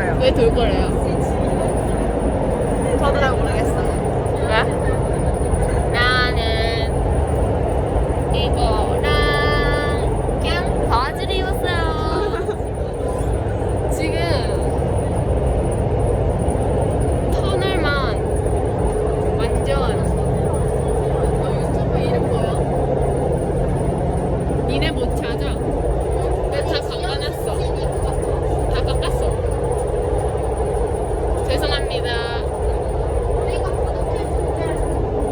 꼈어요. 왜 돌고래요? 저도 잘 모르겠어요. 왜? 나는 이거랑 그냥 바지를 입었어요. 지금 터널만 완전 너 유튜브 이름 뭐야? 니네 못 찾아? 내가 다 바꿔놨어. 다 바꿨어. 죄송합니다.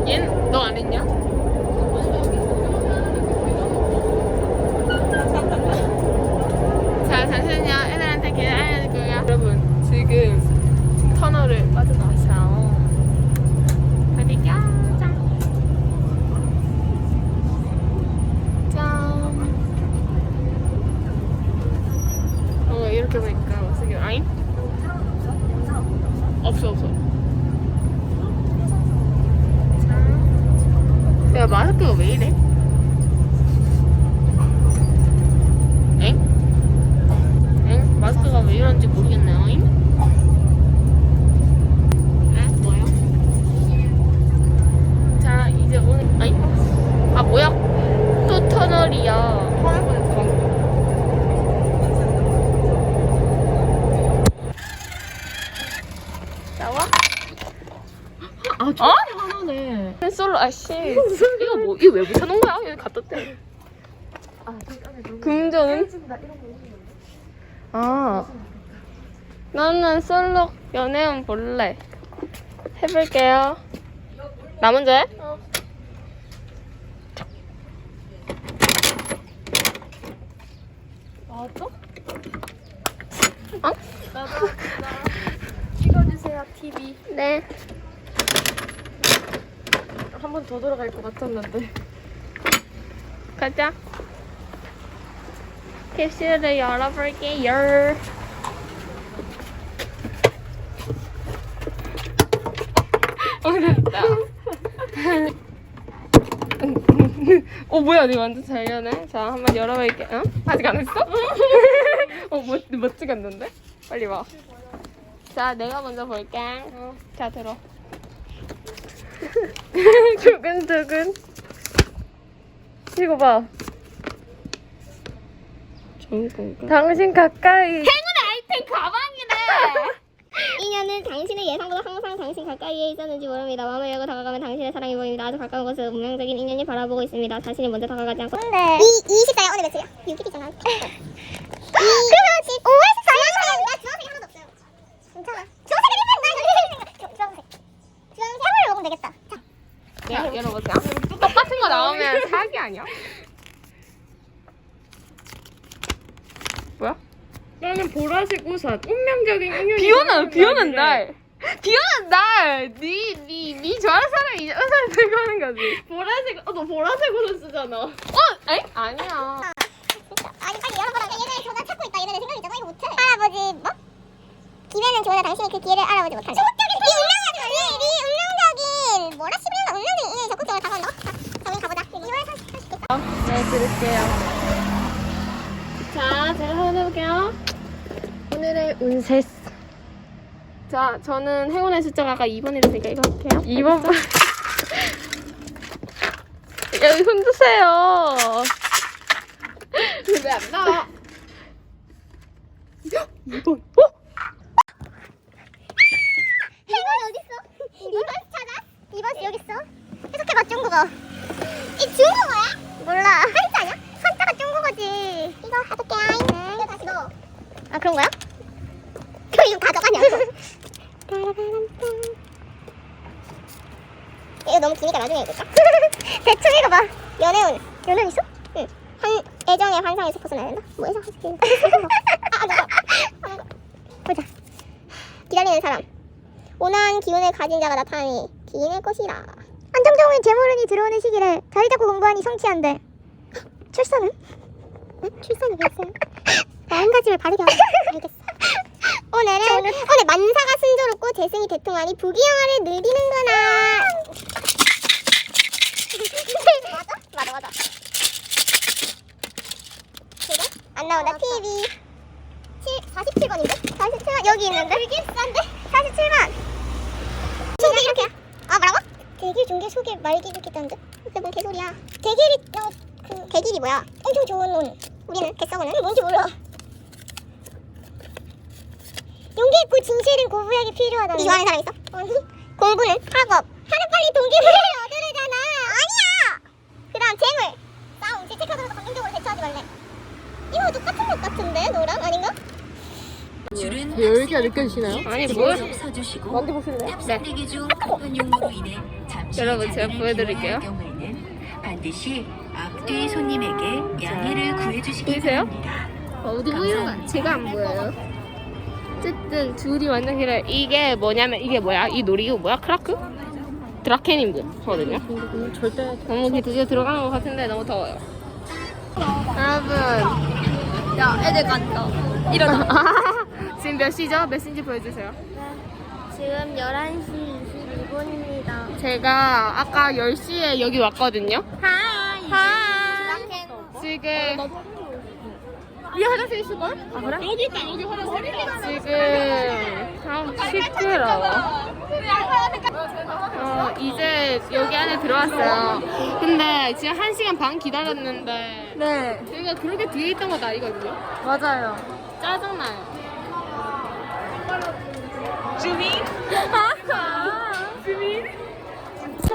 얜 너 안 했냐? 자 잠시만요 애들한테 길 알려줄 거예요 여러분 지금 터널을 빠져나왔어요 가볼게요 짠 짠. 어 이렇게 보니까 어떻게 아잉? 없어 없어 야마스크가 왜 이래? 엥? 엥? 마스크가 왜 이런지 모르겠네요. 잉? 에? 뭐요? 자 이제 오늘 아니 아 뭐야? 또 터널이야. 나와? 아, 저 하나네. 솔로 아씨. 이거 뭐 이거 왜 붙여놓은 거야? 여기 갖다 대. 금전은? 아. 나는 솔로 연애운 볼래. 해볼게요. 나 먼저 해? 맞아? 어? 나도 나 찍어주세요 TV. 네. 한 번 더 돌아갈 것 같았는데. 가자. 캡슐을 열어볼게요. 어렵다. 어 뭐야 니 완전 잘 여네. 자 한번 열어볼게. 어? 아직 안 했어? 어 멋, 멋지겠는데? 빨리 와. 자 내가 먼저 볼게. 자 들어. 두근두근. 이거 봐. 좋은 건가? 당신 가까이. 행운의 아이템 가방이네. 인연은 당신의 예상보다 항상 당신 가까이에 있었는지 모릅니다. 마음을 열고 다가가면 당신의 사랑이 보입니다. 아주 가까운 곳에서 운명적인 인연이 바라보고 있습니다. 자신이 먼저 다가가지 않고. 근데 이 24야 오늘 며칠이야? 6일이잖아. 그러면 지 5월 14일 나 주황색이 하나도 없어요. 괜찮아. 주황색을 입는 나 주황색. 주황색 해물을 먹으면 되겠다. 자. 야 열어보세요. 똑같은 거 나오면 사기 아니야? 뭐야? 나는 보라색 옷앗. 운명적인 인연이. 비 오는 비 오는. 날. 비 오는 날. 니니니 좋아하는 사람이 이제 의사를 들고 오는 거지. 보라색. 어, 너 보라색 옷을 쓰잖아. 어? 에? 아니야. 아니 빨리 열어보라. 얘네 전화 찾고 있다. 얘네 내 생각 있잖아. 이거 못해. 할아버지 뭐? 기회는 좋으나 당신이 그 기회를 알아보지 못한다. 이 운명적인 이, 이 운명적인 뭐라 11년 운명적인 인연이 적극적으로 다가온다. 자, 자, 우리 가보자. 2월 30일 있겠다. 네 들을게요. 자 제가 한번 해볼게요. 오늘의 운세. 자 저는 행운의 숫자가 아까 2번이라니까 이거 할게요. 2번. 여기 흔드세요. 왜 안 나와? 2번. 어? 행운이 어딨어? 2번 찾아? 2번 여기 있어. 해석해봐 중국어. 이 중국어야? 몰라. 한자 아니야? 한자가 중국어지. 이거 해볼게. 네. 이거 다시 넣어. 아 그런 거야? 저 이거 가져가냐고. 이거 너무 기니까 나중에 읽을까? 대충 읽어봐. 연애운. 연애운 있어? 응. 한 애정의 환상에서 벗어나야 된다? 뭐 해서 하실게. 아, 나. 아, 나. 보자. 기다리는 사람. 온화한 기운을 가진 자가 나타나니 기인의 것이라. 안정적인 재물운이 들어오는 시기를 자리 잡고 공부하니 성취한대. 출산은? 응? 출산은 왜 있어요? 마음가짐을 바르게 하자. 알겠어. 오늘은 오늘 만사가 순조롭고 재승이 대통하니 부귀영화를 누리는구나. 맞아? 맞아 맞아. 안 나온다. TV. 7, 47번인데? 47번 여기 있는데? 되게 싼데? 47번. 소개 이렇게. 대길 종교 소개 말기 좋겠다는데? 그게 뭔 개소리야. 대길이 어, 그 대길이 뭐야? 엄청 좋은 운. 우리는 개썩은 운? 뭔지 몰라. 용기 있고 진실은 고부에게 필요하다는 이거 하는 사람 있어? 아니 공부는 학업 하루 빨리 동기부여를 얻으려잖아 아니야 그 다음 재물 싸움 질책하더라도 감정적으로 대처하지 말래 이거 똑같은 것 같은데 너랑 아닌가? 줄은 열기가 느껴지시나요? 아니 뭘? 용무로 인해 잠시 여러분, 제가 보여드릴게요. 반드시 앞뒤 손님에게 양해를 구해주시기 보이세요? 바랍니다. 어디 보이는 제가 안 보여요. 어쨌든 줄이 완전 길어요. 이게 뭐냐면 이게 뭐야? 이 놀이 이거 뭐야? 크라크? 드라케님거든요. 절대 너무 기- 드디어 들어가는 것 같은데 너무 더워요. 여러분 야 애들 간다. 일어나. 지금 몇 시죠? 몇 시인지 보여주세요. 지금 11시 22분입니다 제가 아까 10시에 여기 왔거든요. 하이 하이 지금 위에 화장실 있을 걸? 아 그래? 여기 있다 여기 화장실 지금 참 시끄러워 어 이제 여기 안에 들어왔어요 근데 지금 1시간 반 기다렸는데 네 저희가 그렇게 뒤에 있던 것도 아니거든요 맞아요. 짜증나요 주민?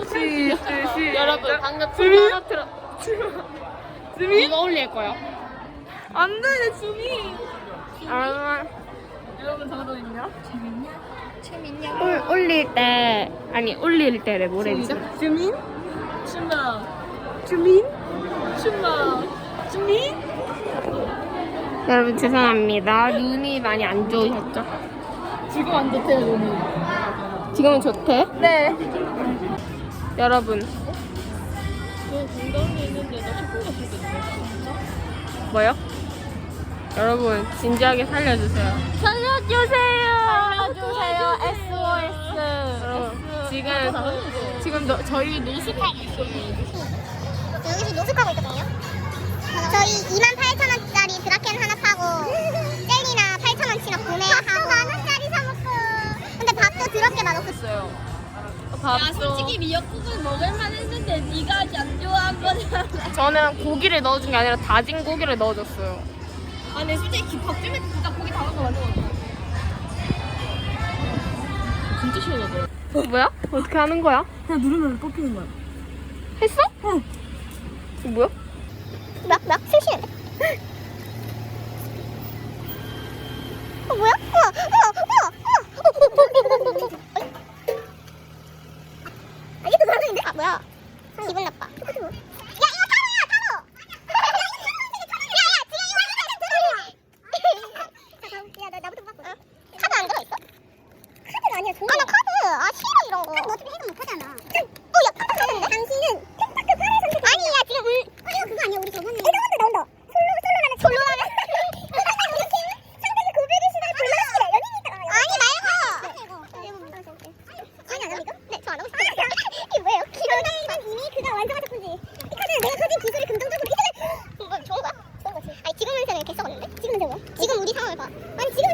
주민? 여러분 방금 풍 떨어뜨려 주민? 이거 올릴 거야 안돼 주민. 여러분 여러분 저도 있냐? 올, 올릴 때 아니 올릴 때래 뭐래 지 주민? 춘마. 주민? 춘마. 주민? 여러분 죄송합니다 눈이 많이 안 좋으셨죠? 지금 안 좋대요 너무. 지금은 좋대 네. 여러분 공감이 있는데 나 초콜릿 있었는데. 뭐요? 여러분 진지하게 살려주세요 살려주세요. 살려주세요. SOS. 여러분 지금 지금 너, 저희 노숙하고 있거든요 여기서 노숙하고 있거든요 밥도 미역국을 먹을만 했는데 네가 아직 안 좋아한 거잖아. 저는 고기를 넣어준 게 아니라 다진 고기를 넣어줬어요 아니 솔직히 밥집에 진짜 고기 다른 거 맞는 거 같아. 진짜 시원하다. 어, 뭐야? 어떻게 하는 거야? 그냥 누르면 뽑히는 거야. 했어? 응 뭐야? 막, 막 숨쉬는데 잘 썩었는데? 지금 문제가 지금 우리 상황을 봐 아니 지금